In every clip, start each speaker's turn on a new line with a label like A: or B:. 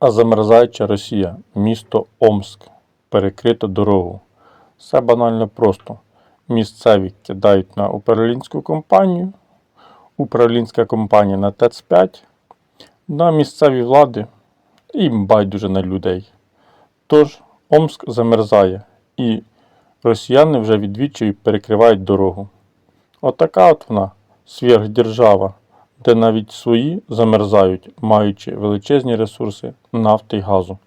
A: А замерзаюча Росія, місто Омск, перекрито дорогу. Все банально просто. Місцеві кидають на управлінську компанію, управлінська компанія на ТЕЦ-5, на місцеві влади і байдуже на людей. Тож Омск замерзає, і росіяни вже відвідчою перекривають дорогу. Отака от вона, сверхдержава, де навіть свої замерзають, маючи величезні ресурси нафти й газу,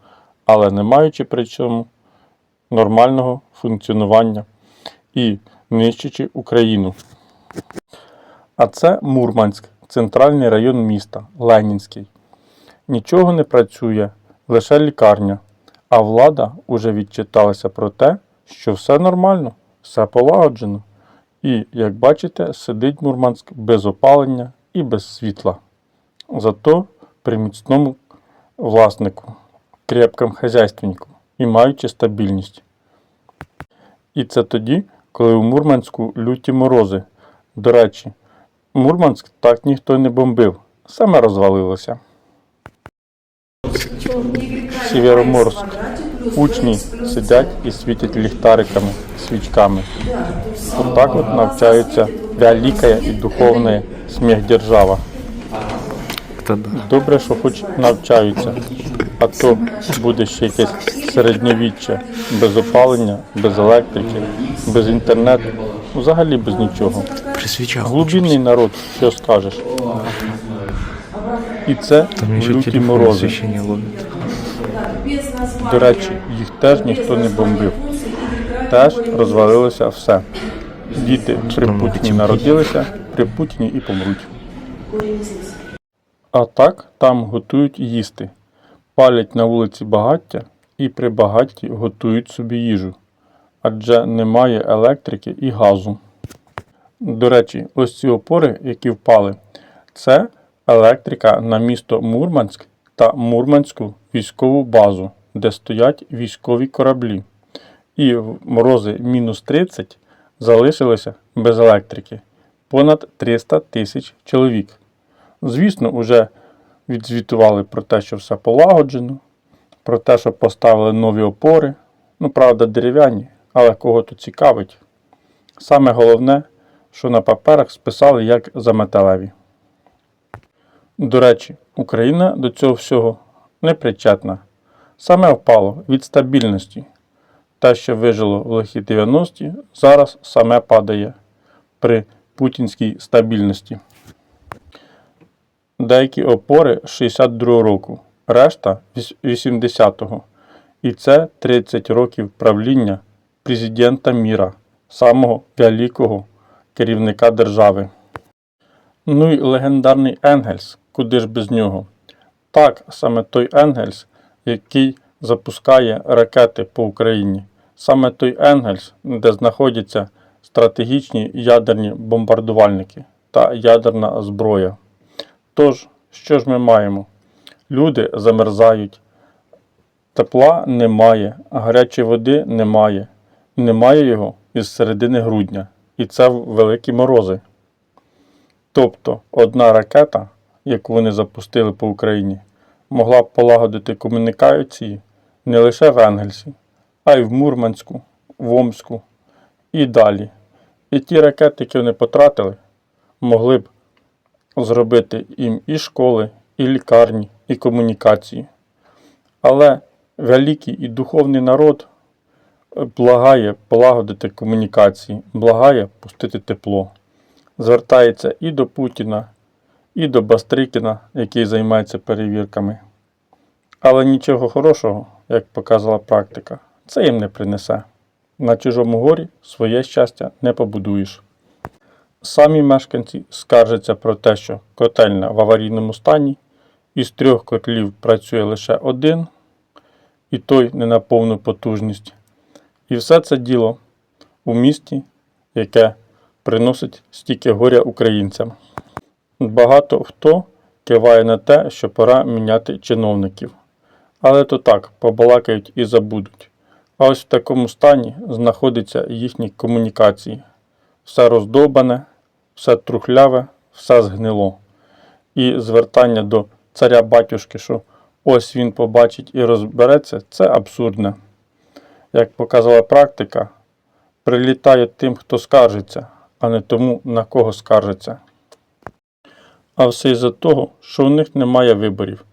A: але не маючи при цьому нормального функціонування і нищачи Україну. А це Мурманськ, центральний район міста, Ленінський. Нічого не працює, лише лікарня. А влада уже відчиталася про те, що все нормально, все полагоджено. І, як бачите, сидить Мурманськ без опалення і без світла. Зато при міцному власнику, крепкому хазяйственнику і маючи стабільність. І це тоді, коли у Мурманську люті морози. До речі, Мурманськ так ніхто не бомбив, саме розвалилося. Сєвєроморськ. Учні сидять і світять ліхтариками, свічками. Отак от навчаються велика і духовна
B: да.
A: Добре, що хоч навчаються, а то буде ще якесь середньовіччя без опалення, без електрики, без інтернету, взагалі без нічого. Глубинний народ, що скажеш. І це в люті морози. До речі, їх теж ніхто не бомбив. Теж розвалилося все. Діти при Путіні народилися, при Путіні і помруть. А так там готують їсти, палять на вулиці багаття і при багатті готують собі їжу, адже немає електрики і газу. До речі, ось ці опори, які впали, це електрика на місто Мурманськ та Мурманську військову базу, де стоять військові кораблі. І в морози мінус 30 залишилося без електрики понад 300 тисяч чоловік. Звісно, вже відзвітували про те, що все полагоджено, про те, що поставили нові опори. Ну, правда, дерев'яні, але кого то цікавить. Саме головне, що на паперах списали як за металеві. До речі, Україна до цього всього не причетна. Саме впало від стабільності. Те, що вижило в лихі 90-ті, зараз саме падає при путінській стабільності. Деякі опори з 62 року, решта 80-го. І це 30 років правління президента міра, самого великого керівника держави. Ну і легендарний Енгельс, куди ж без нього? Так, саме той Енгельс, який запускає ракети по Україні. Саме той Енгельс, де знаходяться стратегічні ядерні бомбардувальники та ядерна зброя. Тож, що ж ми маємо? Люди замерзають, тепла немає, гарячої води немає. Немає його із середини грудня. І це великі морози. Тобто одна ракета, яку вони запустили по Україні, могла б полагодити комунікації не лише в Енгельсі, а й в Мурманську, в Омську і далі. І ті ракети, які вони потратили, могли б зробити їм і школи, і лікарні, і комунікації. Але великий і духовний народ благає полагодити комунікації, благає пустити тепло. Звертається і до Путіна, і до Бастрикіна, який займається перевірками. Але нічого хорошого, як показала практика, це їм не принесе. На чужому горі своє щастя не побудуєш. Самі мешканці скаржаться про те, що котельня в аварійному стані, із трьох котлів працює лише один, і той не на повну потужність. І все це діло у місті, яке приносить стільки горя українцям. Багато хто киває на те, що пора міняти чиновників. Але то так, побалакають і забудуть. А ось в такому стані знаходяться їхні комунікації. Все роздовбане, все трухляве, все згнило. І звертання до царя батюшки, що ось він побачить і розбереться, це абсурдне. Як показала практика, прилітає тим, хто скаржиться, а не тому, на кого скаржиться. А все із-за того, що в них немає виборів.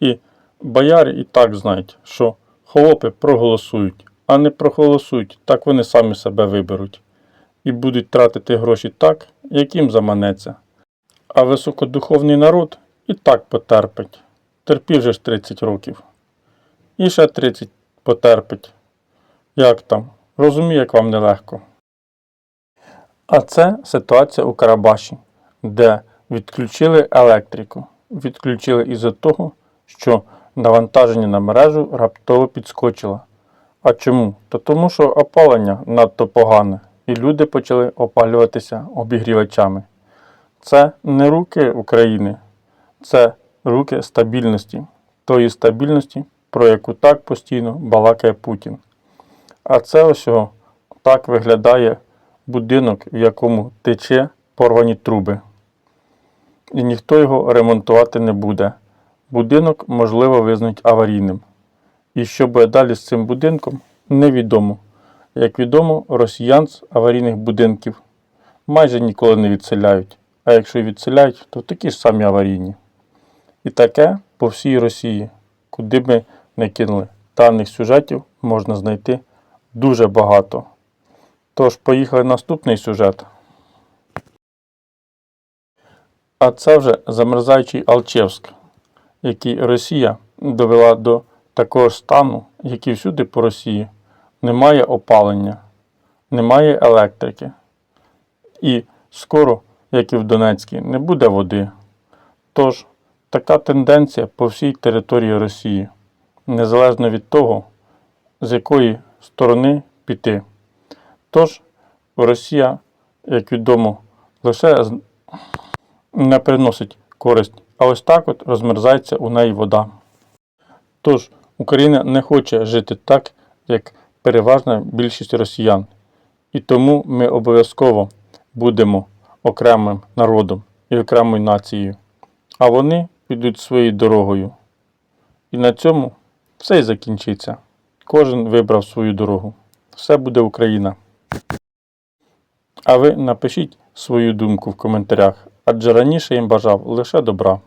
A: І бояри і так знають, що холопи проголосують, а не проголосують, так вони самі себе виберуть. І будуть тратити гроші так, як їм заманеться. А високодуховний народ і так потерпить. Терпів же ж 30 років. І ще 30 потерпить. Як там? Розумію, як вам нелегко. А це ситуація у Карабаші, де відключили електрику. Відключили із-за того, що навантаження на мережу раптово підскочило. А чому? Та тому, що опалення надто погане, і люди почали опалюватися обігрівачами. Це не руки України, це руки стабільності, тої стабільності, про яку так постійно балакає Путін. А це ось так виглядає будинок, в якому тече порвані труби. І ніхто його ремонтувати не буде. Будинок, можливо, визнають аварійним. І що буде далі з цим будинком, невідомо. Як відомо, росіян з аварійних будинків майже ніколи не відселяють. А якщо і відселяють, то такі ж самі аварійні. І таке по всій Росії, куди би не кинули. Даних сюжетів можна знайти дуже багато. Тож, поїхали наступний сюжет. А це вже замерзаючий Алчевськ, який Росія довела до такого стану, як і всюди по Росії. Немає опалення, немає електрики. І скоро, як і в Донецькій, не буде води. Тож, така тенденція по всій території Росії, незалежно від того, з якої сторони піти. Тож, Росія, як відомо, лише не приносить користь, а ось так от розмерзається у неї вода. Тож, Україна не хоче жити так, як переважна більшість росіян. І тому ми обов'язково будемо окремим народом і окремою нацією. А вони підуть своєю дорогою. І на цьому все і закінчиться. Кожен вибрав свою дорогу. Все буде Україна. А ви напишіть свою думку в коментарях, адже раніше їм бажав лише добра.